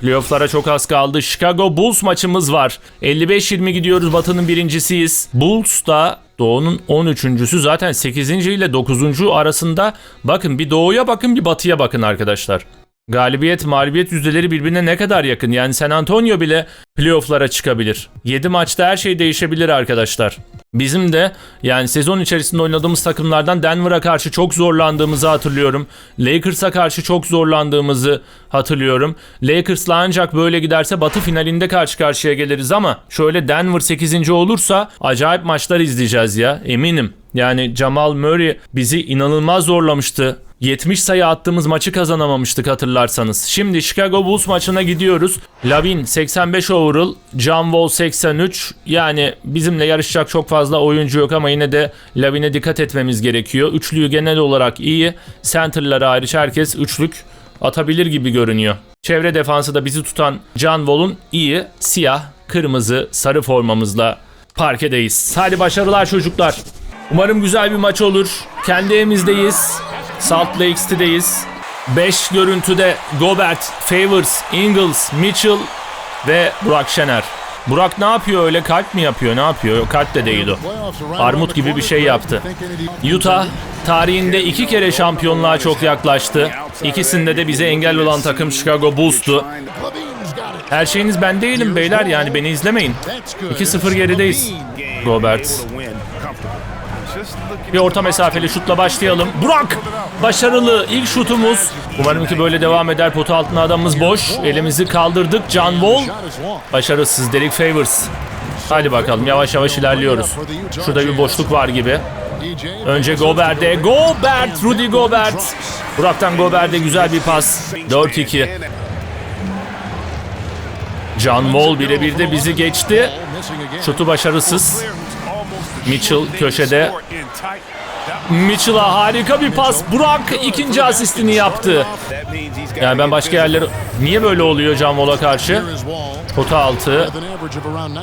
Playoff'lara çok az kaldı. Chicago Bulls maçımız var. 55-20 gidiyoruz. Batı'nın birincisiyiz. Bulls da Doğu'nun 13.sü zaten 8. ile 9. arasında. Bakın bir Doğu'ya bakın bir Batı'ya bakın arkadaşlar. Galibiyet mağlubiyet yüzdeleri birbirine ne kadar yakın. Yani San Antonio bile playoff'lara çıkabilir. 7 maçta her şey değişebilir arkadaşlar. Bizim de yani sezon içerisinde oynadığımız takımlardan Denver'a karşı çok zorlandığımızı hatırlıyorum. Lakers'a karşı çok zorlandığımızı hatırlıyorum. Lakers'la ancak böyle giderse Batı finalinde karşı karşıya geliriz ama şöyle Denver 8. olursa acayip maçlar izleyeceğiz ya eminim. Yani Jamal Murray bizi inanılmaz zorlamıştı. 70 sayı attığımız maçı kazanamamıştık hatırlarsanız. Şimdi Chicago Bulls maçına gidiyoruz. Lavin 85 overall, John Wall 83. Yani bizimle yarışacak çok fazla oyuncu yok ama yine de Lavin'e dikkat etmemiz gerekiyor. Üçlüyü genel olarak iyi. Center'lara hariç herkes üçlük atabilir gibi görünüyor. Çevre defansı da bizi tutan John Wall'un iyi. Siyah, kırmızı, sarı formamızla parkedeyiz. Hadi başarılar çocuklar. Umarım güzel bir maç olur. Kendi evimizdeyiz. Salt Lake City'deyiz. 5 görüntüde Gobert, Favors, Ingles, Mitchell ve Burak Şener. Burak ne yapıyor öyle? Kalp mi yapıyor? Ne yapıyor? Yok, Kalp de değil o. Armut gibi bir şey yaptı. Utah tarihinde iki kere şampiyonluğa çok yaklaştı. İkisinde de bize engel olan takım Chicago Bulls'tu. Her şeyiniz ben değilim beyler yani beni izlemeyin. 2-0 gerideyiz. Gobert. Bir orta mesafeli şutla başlayalım. Burak! Başarılı ilk şutumuz. Umarım ki böyle devam eder. Potu altına adamımız boş. Elimizi kaldırdık. John Wall. Başarısız Derek Favors. Hadi bakalım yavaş yavaş ilerliyoruz. Şurada bir boşluk var gibi. Önce Gobert'e. Gobert! Rudy Gobert. Burak'tan Gobert'e güzel bir pas. 4-2. John Wall birebir de bizi geçti. Şutu başarısız. Mitchell köşede. Mitchell'a harika bir pas. Burak ikinci asistini yaptı. Yani ben başka yerlere... Niye böyle oluyor Can Wall'a karşı? Pota altı.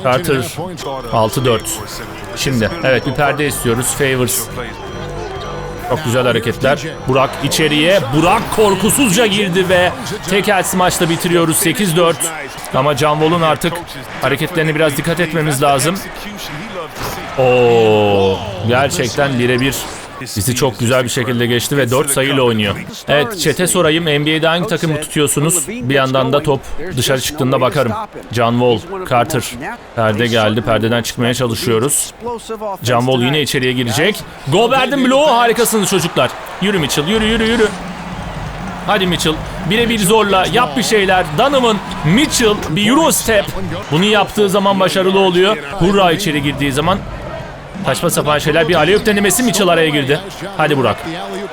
Carter 6-4. Şimdi evet bir perde istiyoruz. Favors. Çok güzel hareketler. Burak içeriye. Burak korkusuzca girdi ve tek el maçta bitiriyoruz 8-4. Ama Can Wall'un artık hareketlerine biraz dikkat etmemiz lazım. Oo, gerçekten birebir bizi çok güzel bir şekilde geçti ve 4 sayıyla oynuyor. Evet, çete sorayım. NBA'de hangi takımı tutuyorsunuz? Bir yandan da top dışarı çıktığında bakarım. John Wall, Carter. Perde geldi. Perdeden çıkmaya çalışıyoruz. John Wall yine içeriye girecek. Gobert'in bloğu harikasınız çocuklar. Yürü Mitchell, yürü yürü yürü. Hadi Mitchell. Birebir zorla yap bir şeyler. Donovan, Mitchell bir Euro step. Bunu yaptığı zaman başarılı oluyor. Hurra içeri girdiği zaman Saçma sapan şeyler. Bir alley denemesi Mitchell araya girdi. Hadi Burak.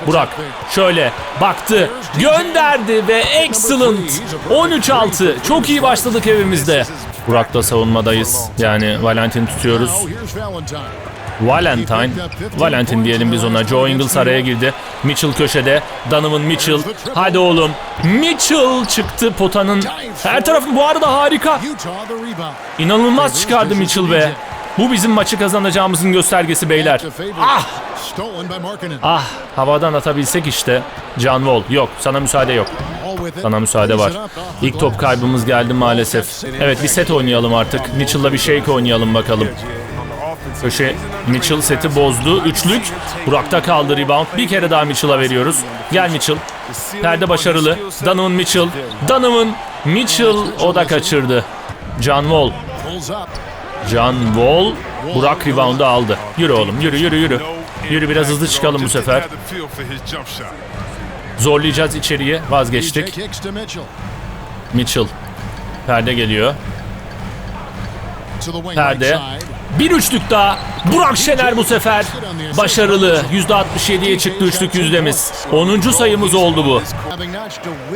Burak şöyle baktı, gönderdi ve excellent. 13-6. Çok iyi başladık evimizde. Burak'la savunmadayız. Yani Valentin tutuyoruz. Valentine. Valentin diyelim biz ona. Joe Ingles araya girdi. Mitchell köşede. Donovan Mitchell. Hadi oğlum. Mitchell çıktı potanın. Her tarafı bu arada harika. İnanılmaz çıkardı Mitchell be. Bu bizim maçı kazanacağımızın göstergesi beyler. Ah! Ah havadan atabilsek işte. John Wall yok sana müsaade yok. Sana müsaade var. İlk top kaybımız geldi maalesef. Evet bir set oynayalım artık. Mitchell'la bir shake oynayalım bakalım. Köşe Mitchell seti bozdu. Üçlük. Burak'ta kaldı rebound. Bir kere daha Mitchell'a veriyoruz. Gel Mitchell. Perde başarılı. Donovan Mitchell. Donovan Mitchell o da kaçırdı. John Wall. John Wall. Burak reboundu aldı. Yürü oğlum yürü yürü yürü. Yürü biraz hızlı çıkalım bu sefer. Zorlayacağız içeriye. Vazgeçtik. Mitchell. Perde geliyor. Perde. Bir üçlük daha. Burak Şener bu sefer. Başarılı. %67'ye çıktı üçlük yüzdemiz. 10. sayımız oldu bu.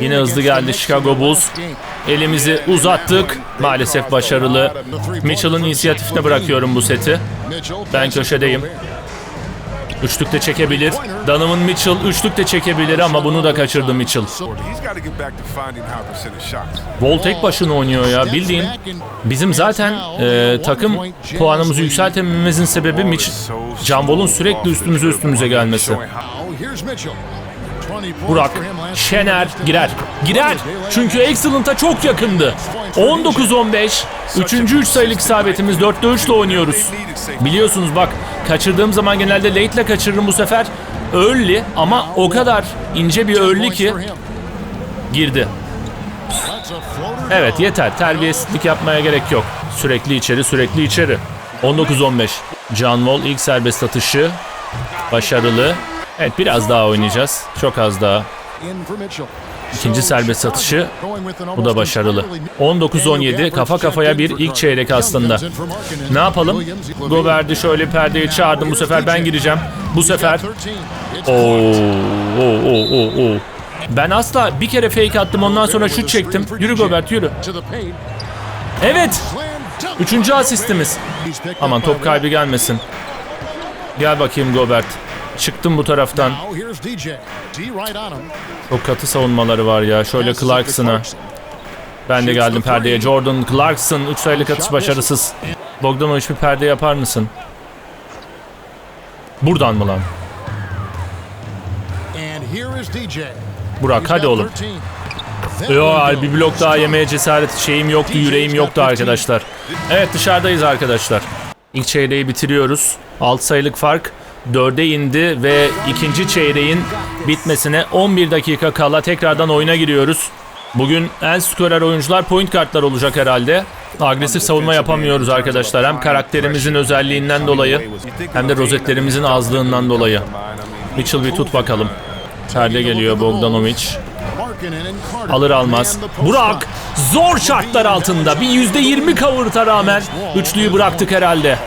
Yine hızlı geldi Chicago Bulls. Elimizi uzattık. Maalesef başarılı. Mitchell'ın inisiyatifine bırakıyorum bu seti. Ben köşedeyim. Üçlük de çekebilir. Donovan Mitchell üçlük de çekebilir ama bunu da kaçırdı Mitchell. Wall tek başına oynuyor ya bildiğin. Bizim zaten e, takım puanımızı yükseltemememizin sebebi Mitch, John Wall'un sürekli üstümüze üstümüze gelmesi. Burak, Şener girer. Girer. Çünkü Excellent'a çok yakındı. 19-15. Üçüncü 3 sayılık isabetimiz 4'te 3 ile oynuyoruz. Biliyorsunuz bak kaçırdığım zaman genelde late ile kaçırırım bu sefer. Early ama o kadar ince bir early ki girdi. Evet yeter. Terbiyesizlik yapmaya gerek yok. Sürekli içeri, sürekli içeri. 19-15. John Wall ilk serbest atışı. Başarılı. Evet biraz daha oynayacağız. Çok az daha. İkinci serbest atışı. Bu da başarılı. 19-17 kafa kafaya bir ilk çeyrek aslında. Ne yapalım? Gobert'i şöyle perdeye çağırdım. Bu sefer ben gireceğim. Bu sefer Oo, oo, oo, oo, oo. Ben asla bir kere fake attım ondan sonra şut çektim. Yürü Gobert yürü. Evet. Üçüncü asistimiz. Aman top kaybı gelmesin. Gel bakayım Gobert. Çıktım bu taraftan. Çok katı savunmaları var ya. Şöyle Clarkson'a. Ben de geldim perdeye. Jordan Clarkson 3 sayılık atış başarısız. Bogdanovic bir perde yapar mısın? Buradan mı lan? Burak hadi oğlum. Yo bir blok daha yemeye cesaret şeyim yoktu, yüreğim yoktu arkadaşlar. Evet dışarıdayız arkadaşlar. İlk çeyreği bitiriyoruz. 6 sayılık fark 4'e indi ve ikinci çeyreğin bitmesine 11 dakika kala tekrardan oyuna giriyoruz. Bugün en skorer oyuncular point kartlar olacak herhalde. Agresif savunma yapamıyoruz arkadaşlar. Hem karakterimizin özelliğinden dolayı hem de rozetlerimizin azlığından dolayı. Mitchell bir tut bakalım. Perde geliyor Bogdanovic. Alır almaz. Burak zor şartlar altında bir yüzde yirmi kavurta rağmen üçlüyü bıraktık herhalde.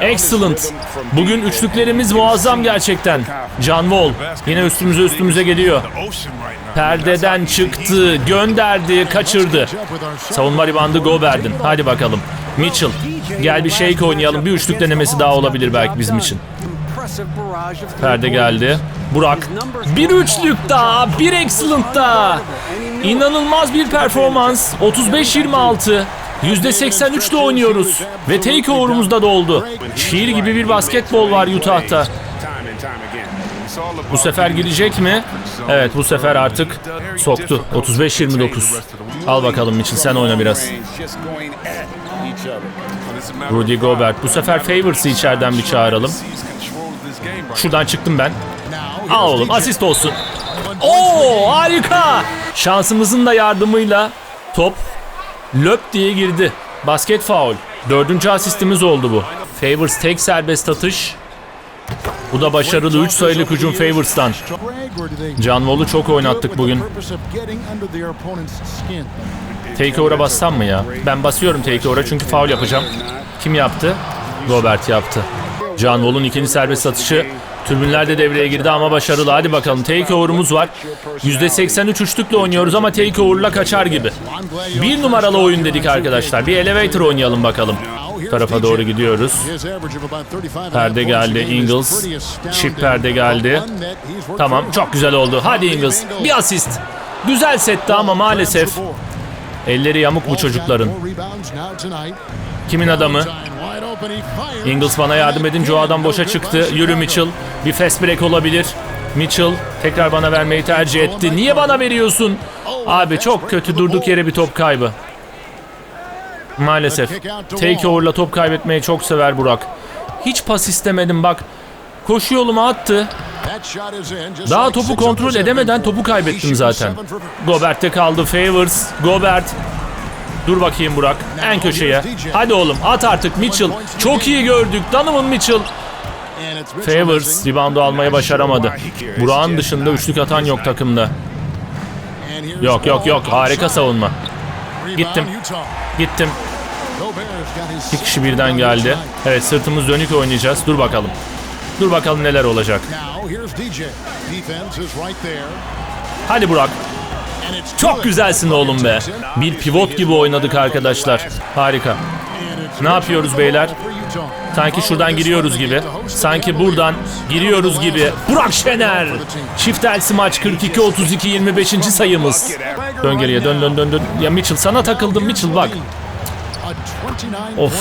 Excellent. Bugün üçlüklerimiz muazzam gerçekten. John Wall yine üstümüze üstümüze geliyor. Perdeden çıktı, gönderdi, kaçırdı. Savunma ribandı Gobert'in. Hadi bakalım. Mitchell gel bir shake oynayalım. Bir üçlük denemesi daha olabilir belki bizim için. Perde geldi. Burak. Bir üçlük daha. Bir excellent daha. İnanılmaz bir performans. 35-26. %83 ile oynuyoruz. Ve takeover'umuz da doldu. Şiir gibi bir basketbol var Utah'ta. Bu sefer girecek mi? Evet bu sefer artık soktu. 35-29. Al bakalım Mitchell sen oyna biraz. Rudy Gobert. Bu sefer Favors'ı içeriden bir çağıralım. Şuradan çıktım ben. Al oğlum asist olsun. Oo harika. Şansımızın da yardımıyla top löp diye girdi. Basket foul. Dördüncü asistimiz oldu bu. Favors tek serbest atış. Bu da başarılı 3 sayılık hücum Favors'tan. John Wall'u çok oynattık bugün. Takeover'a bassam mı ya? Ben basıyorum takeover'a çünkü foul yapacağım. Kim yaptı? Gobert yaptı. John Wall'un ikinci serbest atışı Türbünler de devreye girdi ama başarılı. Hadi bakalım takeover'umuz var. %83 üçlükle oynuyoruz ama takeover'la kaçar gibi. Bir numaralı oyun dedik arkadaşlar. Bir elevator oynayalım bakalım. Tarafa doğru gidiyoruz. Perde geldi Ingles. Çift perde geldi. Tamam çok güzel oldu. Hadi Ingles bir asist. Güzel setti ama maalesef elleri yamuk bu çocukların. Kimin adamı? Ingles bana yardım edince o adam boşa çıktı. Yürü Mitchell. Bir fast break olabilir. Mitchell tekrar bana vermeyi tercih etti. Niye bana veriyorsun? Abi çok kötü durduk yere bir top kaybı. Maalesef. Takeover'la top kaybetmeyi çok sever Burak. Hiç pas istemedim bak. Koşu yoluma attı. Daha topu kontrol edemeden topu kaybettim zaten. Gobert'te kaldı Favors. Gobert Dur bakayım Burak. En köşeye. Hadi oğlum at artık Mitchell. Çok iyi gördük. Donovan Mitchell. Favors reboundu almayı başaramadı. Burak'ın dışında üçlük atan yok takımda. Yok yok yok harika savunma. Gittim. Gittim. İki kişi birden geldi. Evet sırtımız dönük oynayacağız. Dur bakalım. Dur bakalım neler olacak. Hadi Burak. Çok güzelsin oğlum be. Bir pivot gibi oynadık arkadaşlar. Harika. Ne yapıyoruz beyler? Sanki şuradan giriyoruz gibi. Sanki buradan giriyoruz gibi. Burak Şener. Çift elsi maç 42-32 25. sayımız. Dön geriye dön dön dön dön. Ya Mitchell sana takıldım Mitchell bak. Of.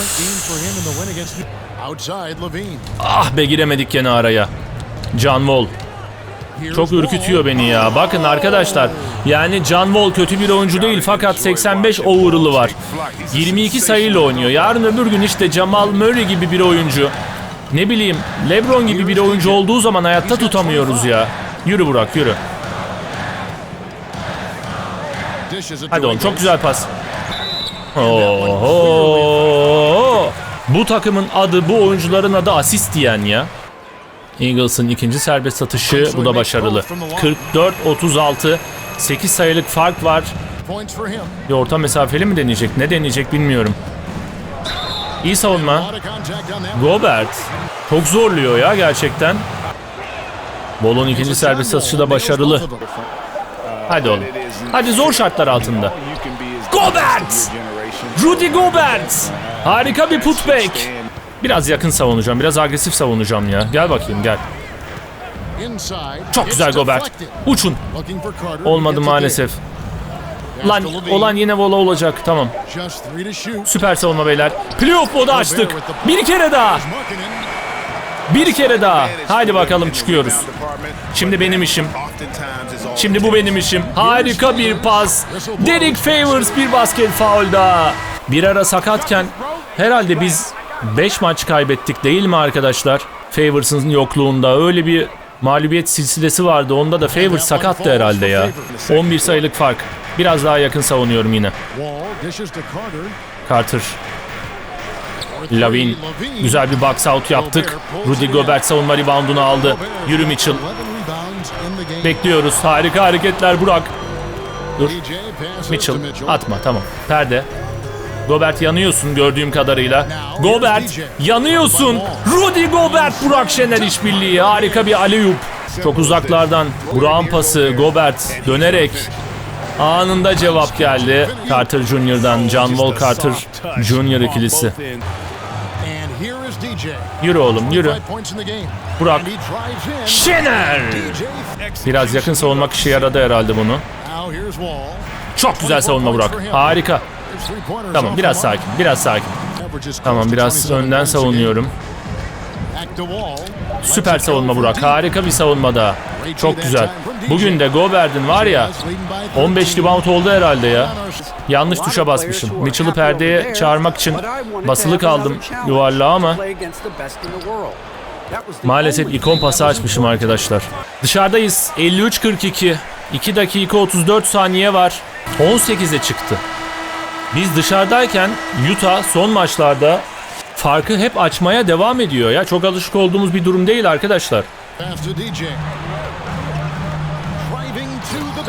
Ah be giremedik gene araya. John Wall. Çok ürkütüyor beni ya. Bakın arkadaşlar yani John Wall kötü bir oyuncu değil fakat 85 overall'ı var. 22 sayıyla oynuyor. Yarın öbür gün işte Jamal Murray gibi bir oyuncu. Ne bileyim LeBron gibi bir oyuncu olduğu zaman hayatta tutamıyoruz ya. Yürü Burak yürü. Hadi oğlum çok güzel pas. Oho. Bu takımın adı, bu oyuncuların adı asist diyen ya. Eagles'ın ikinci serbest satışı bu da başarılı. 44-36 8 sayılık fark var. Bir orta mesafeli mi deneyecek? Ne deneyecek bilmiyorum. İyi savunma. Gobert çok zorluyor ya gerçekten. Bolon ikinci serbest satışı da başarılı. Hadi oğlum. Hadi zor şartlar altında. Gobert! Rudy Gobert! Harika bir putback. Biraz yakın savunacağım. Biraz agresif savunacağım ya. Gel bakayım gel. Çok güzel Gobert. Uçun. Olmadı maalesef. Lan olan yine vola olacak. Tamam. Süper savunma beyler. Playoff modu açtık. Bir kere daha. Bir kere daha. Haydi bakalım çıkıyoruz. Şimdi benim işim. Şimdi bu benim işim. Harika bir pas. Derek Favors bir basket faul daha. Bir ara sakatken herhalde biz 5 maç kaybettik değil mi arkadaşlar? Favors'ın yokluğunda öyle bir mağlubiyet silsilesi vardı. Onda da Favors sakattı herhalde ya. 11 sayılık fark. Biraz daha yakın savunuyorum yine. Carter. Lavin. Güzel bir box out yaptık. Rudy Gobert savunma reboundunu aldı. Yürü Mitchell. 11 rebounds in the game. Bekliyoruz. Harika hareketler Burak. Dur. Mitchell. atma tamam. Perde. Gobert yanıyorsun gördüğüm kadarıyla. Gobert yanıyorsun. Rudy Gobert Burak Şener işbirliği. Harika bir alley-oop. Çok uzaklardan Burak'ın pası Gobert dönerek anında cevap geldi. Carter Jr.'dan John Wall Carter Jr. ikilisi. Yürü oğlum yürü. Burak. Şener. Biraz yakın savunmak işe yaradı herhalde bunu. Çok güzel savunma Burak. Harika. Tamam biraz sakin. Biraz sakin. Tamam biraz 27 önden savunuyorum. Süper savunma Burak. Harika bir savunma daha. Çok güzel. Bugün de Gobert'in var ya Leading by 15 13. rebound oldu herhalde ya. Yanlış tuşa basmışım. Mitchell'ı perdeye çağırmak için basılı kaldım yuvarlağa ama maalesef ikon pası açmışım arkadaşlar. Dışarıdayız. 53-42. 2 dakika 34 saniye var. 18'e çıktı. Biz dışarıdayken Utah son maçlarda farkı hep açmaya devam ediyor ya. Çok alışık olduğumuz bir durum değil arkadaşlar.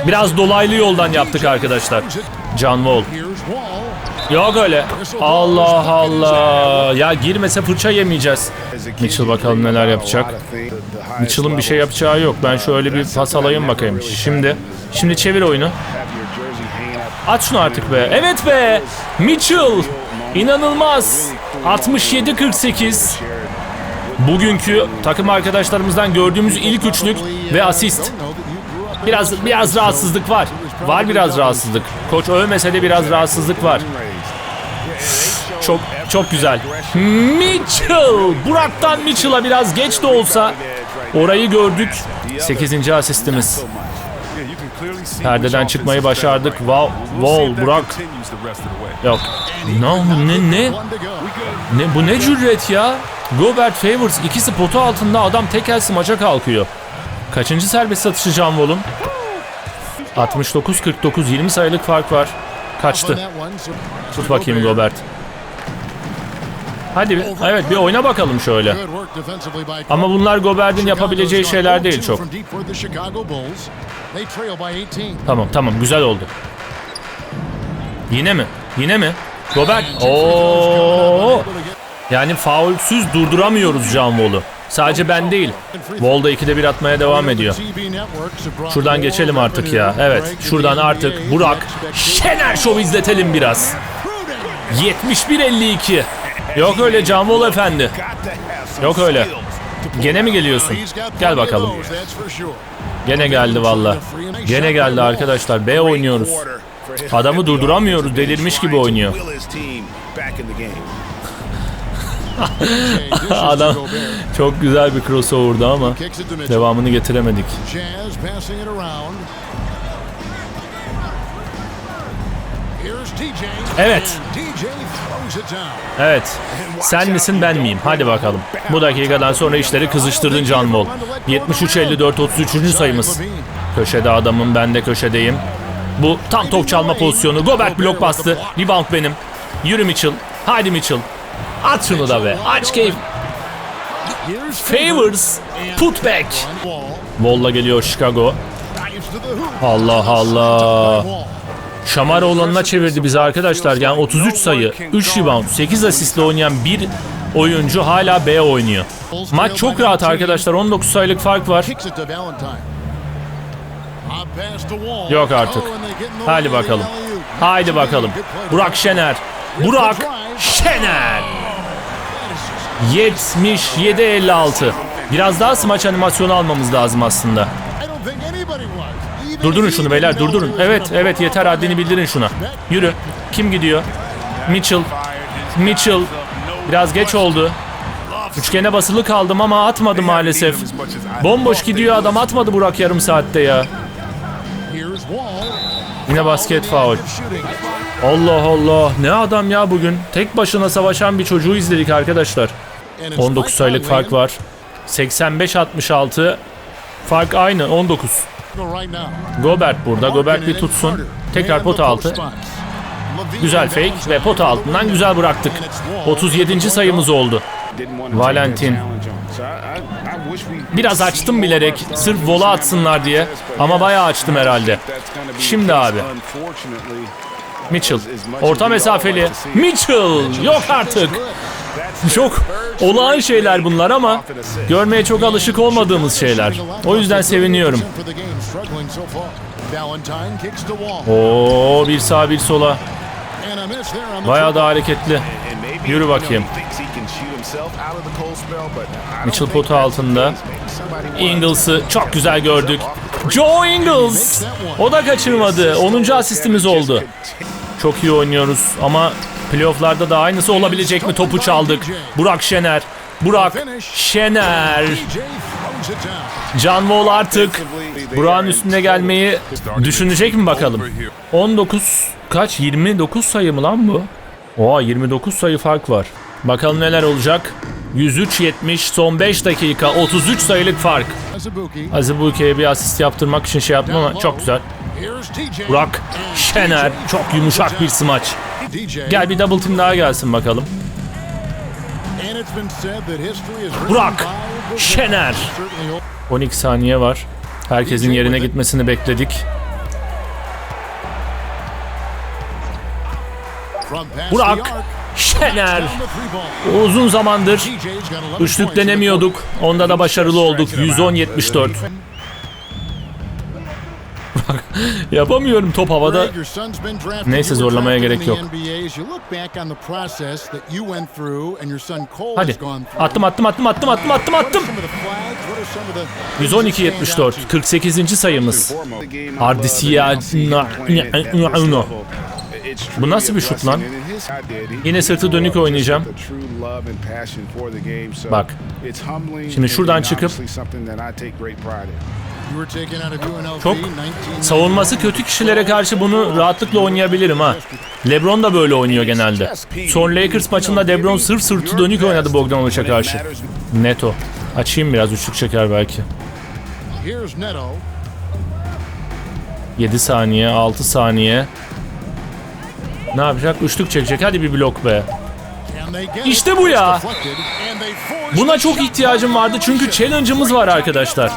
Biraz dolaylı yoldan yaptık arkadaşlar. John Wall. Yok öyle. Allah Allah. Ya girmese fırça yemeyeceğiz. Mitchell bakalım neler yapacak. Mitchell'ın bir şey yapacağı yok. Ben şöyle bir pas alayım bakayım. Şimdi şimdi çevir oyunu. At şunu artık be. Evet be. Mitchell. İnanılmaz. 67-48. Bugünkü takım arkadaşlarımızdan gördüğümüz ilk üçlük ve asist. Biraz biraz rahatsızlık var. Var biraz rahatsızlık. Koç övmese de biraz rahatsızlık var. Çok çok güzel. Mitchell! Burak'tan Mitchell'a biraz geç de olsa orayı gördük. 8. asistimiz. Perdeden çıkmayı başardık. Wow, wow Burak. Yok. No, ne ne? Ne bu ne cüret ya? Gobert Favors ikisi potu altında adam tek elsi maça kalkıyor. Kaçıncı serbest satışı Can Wall'un? 69-49 20 sayılık fark var. Kaçtı. Tut bakayım Gobert. Hadi bir, evet bir oyna bakalım şöyle. Ama bunlar Gobert'in yapabileceği şeyler değil 0-2 çok. from deep for the Chicago Bulls. They trail by 18. Tamam tamam güzel oldu. Yine mi? Yine mi? Gobert. Oo. Yani faulsüz durduramıyoruz Can Wall'u. Sadece ben değil. Wall da ikide bir atmaya devam ediyor. Şuradan geçelim artık ya. Evet şuradan artık Burak Şener Show izletelim biraz. 71-52. Yok öyle Can Wall efendi. Yok öyle. Gene mi geliyorsun? Gel bakalım. Gene geldi valla. Gene geldi arkadaşlar. B oynuyoruz. Adamı durduramıyoruz. Delirmiş gibi oynuyor. Adam çok güzel bir crossover'dı ama devamını getiremedik. Evet. Evet. Sen misin ben miyim? Hadi bakalım. Bu dakikadan sonra işleri kızıştırdın John Wall. 73-54 33. sayımız. Köşede adamım ben de köşedeyim. Bu tam top çalma pozisyonu. Gobert blok bastı. Rebound benim. Yürü Mitchell. Haydi Mitchell. At şunu da be. Aç keyif. Favors. And Put back. Wall Wall'la geliyor Chicago. Allah Allah. Wall. Şamar olanına çevirdi bizi arkadaşlar. Yani 33 sayı, 3 rebound, 8 asistle oynayan bir oyuncu hala B oynuyor. Maç çok rahat arkadaşlar. 19 sayılık fark var. Yok artık. The bakalım. Haydi bakalım. Burak Şener. Burak Şener. 77-56. Biraz daha smaç animasyonu almamız lazım aslında. Durdurun şunu beyler durdurun. Evet evet yeter haddini bildirin şuna. Yürü. Kim gidiyor? Mitchell. Mitchell. Biraz geç oldu. Üçgene basılı kaldım ama atmadı maalesef. Bomboş gidiyor adam atmadı Burak yarım saatte ya. Yine basket. Shooting. Allah Allah ne adam ya bugün. Tek başına savaşan bir çocuğu izledik arkadaşlar. And it's 19 Mike sayılık fark var. 85-66. Fark aynı 19. Gobert burada. Gobert bir tutsun. Tekrar pot altı. Güzel fake ve pot altından güzel bıraktık. 37. sayımız oldu. Valentin. Biraz açtım bilerek sırf vola atsınlar diye ama bayağı açtım herhalde. Şimdi abi. Mitchell. Orta mesafeli. Mitchell. Yok artık. Çok olağan şeyler bunlar ama görmeye çok alışık olmadığımız şeyler. O yüzden seviniyorum. Oo bir sağ bir sola. Bayağı da hareketli. Yürü bakayım. Mitchell potu altında. Ingles'ı çok güzel gördük. Joe Ingles. O da kaçırmadı. 10. asistimiz oldu. Çok iyi oynuyoruz ama playofflarda da aynısı olabilecek mi? Topu çaldık. Burak Şener. Burak Şener. Can Wall artık Burak'ın üstüne gelmeyi düşünecek mi bakalım? 19 kaç? 29 sayı mı lan bu? Oha 29 sayı fark var. Bakalım neler olacak? 103-70 son 5 dakika 33 sayılık fark. Azibuike'ye bir asist yaptırmak için şey yaptım ama çok güzel. Burak Şener çok yumuşak bir smaç. Gel bir double team daha gelsin bakalım. Burak Şener. 12 saniye var. Herkesin yerine gitmesini bekledik. Burak Şener. Uzun zamandır üçlük denemiyorduk. Onda da başarılı olduk. 110-74. Yapamıyorum top havada. Neyse zorlamaya gerek yok. Hadi. Attım attım attım attım attım attım attım. 112-74. 48. sayımız. Ardisiya. Bu nasıl bir şut lan? Yine sırtı dönük oynayacağım. Bak. Şimdi şuradan çıkıp Çok savunması kötü kişilere karşı bunu rahatlıkla oynayabilirim ha. LeBron da böyle oynuyor genelde. Son Lakers maçında LeBron sırf sırtı dönük oynadı Bogdanovic'e karşı. Neto. Açayım biraz üçlük çeker belki. 7 saniye, 6 saniye. Ne yapacak? Üçlük çekecek. Hadi bir blok be. İşte bu ya. Buna çok ihtiyacım vardı çünkü challenge'ımız var arkadaşlar.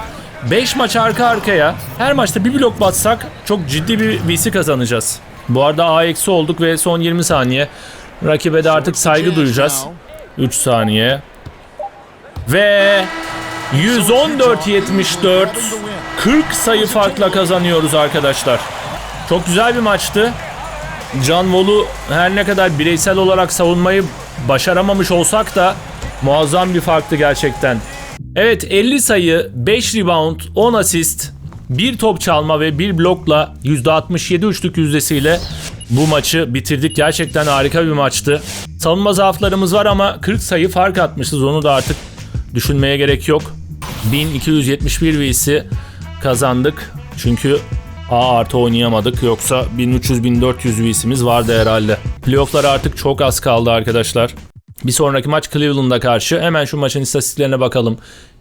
5 maç arka arkaya her maçta bir blok batsak çok ciddi bir VC kazanacağız. Bu arada A eksi olduk ve son 20 saniye. Rakibe de artık saygı duyacağız. 3 saniye. Ve 114-74 40 sayı farkla kazanıyoruz arkadaşlar. Çok güzel bir maçtı. Can Wall'u her ne kadar bireysel olarak savunmayı başaramamış olsak da muazzam bir farktı gerçekten. Evet 50 sayı, 5 rebound, 10 asist, 1 top çalma ve 1 blokla %67 üçlük yüzdesiyle bu maçı bitirdik. Gerçekten harika bir maçtı. Savunma zaaflarımız var ama 40 sayı fark atmışız. Onu da artık düşünmeye gerek yok. 1271 VC kazandık. Çünkü A artı oynayamadık. Yoksa 1300-1400 VC'miz vardı herhalde. Playoff'lar artık çok az kaldı arkadaşlar. Bir sonraki maç Cleveland'a karşı. Hemen şu maçın istatistiklerine bakalım.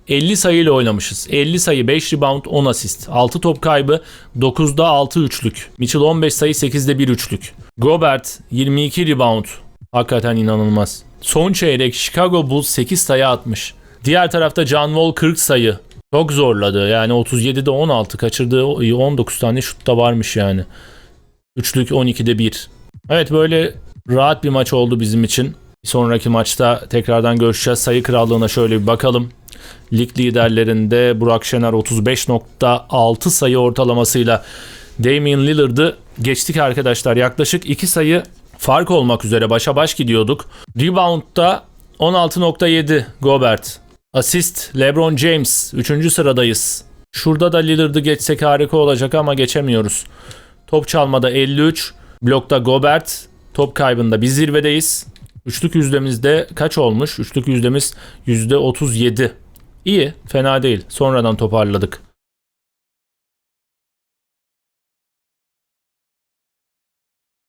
50 sayıyla oynamışız. 50 sayı, 5 rebound, 10 asist. 6 top kaybı, 9'da 6 üçlük. Mitchell 15 sayı, 8'de 1 üçlük. Gobert 22 rebound. Hakikaten inanılmaz. Son çeyrek Chicago Bulls 8 sayı atmış. Diğer tarafta John Wall 40 sayı. Çok zorladı. Yani 37'de 16 kaçırdığı 19 tane şut da varmış yani. Üçlük 12'de 1. Evet böyle rahat bir maç oldu bizim için. Bir sonraki maçta tekrardan görüşeceğiz. Sayı krallığına şöyle bir bakalım. Lig liderlerinde Burak Şener 35.6 sayı ortalamasıyla Damian Lillard'ı geçtik arkadaşlar. Yaklaşık 2 sayı fark olmak üzere başa baş gidiyorduk. Rebound'da 16.7 Gobert. Asist LeBron James 3. sıradayız. Şurada da Lillard'ı geçsek harika olacak ama geçemiyoruz. Top çalmada 53, blokta Gobert, top kaybında biz zirvedeyiz. Üçlük yüzdemizde kaç olmuş? Üçlük yüzdemiz %37. İyi, fena değil. Sonradan toparladık.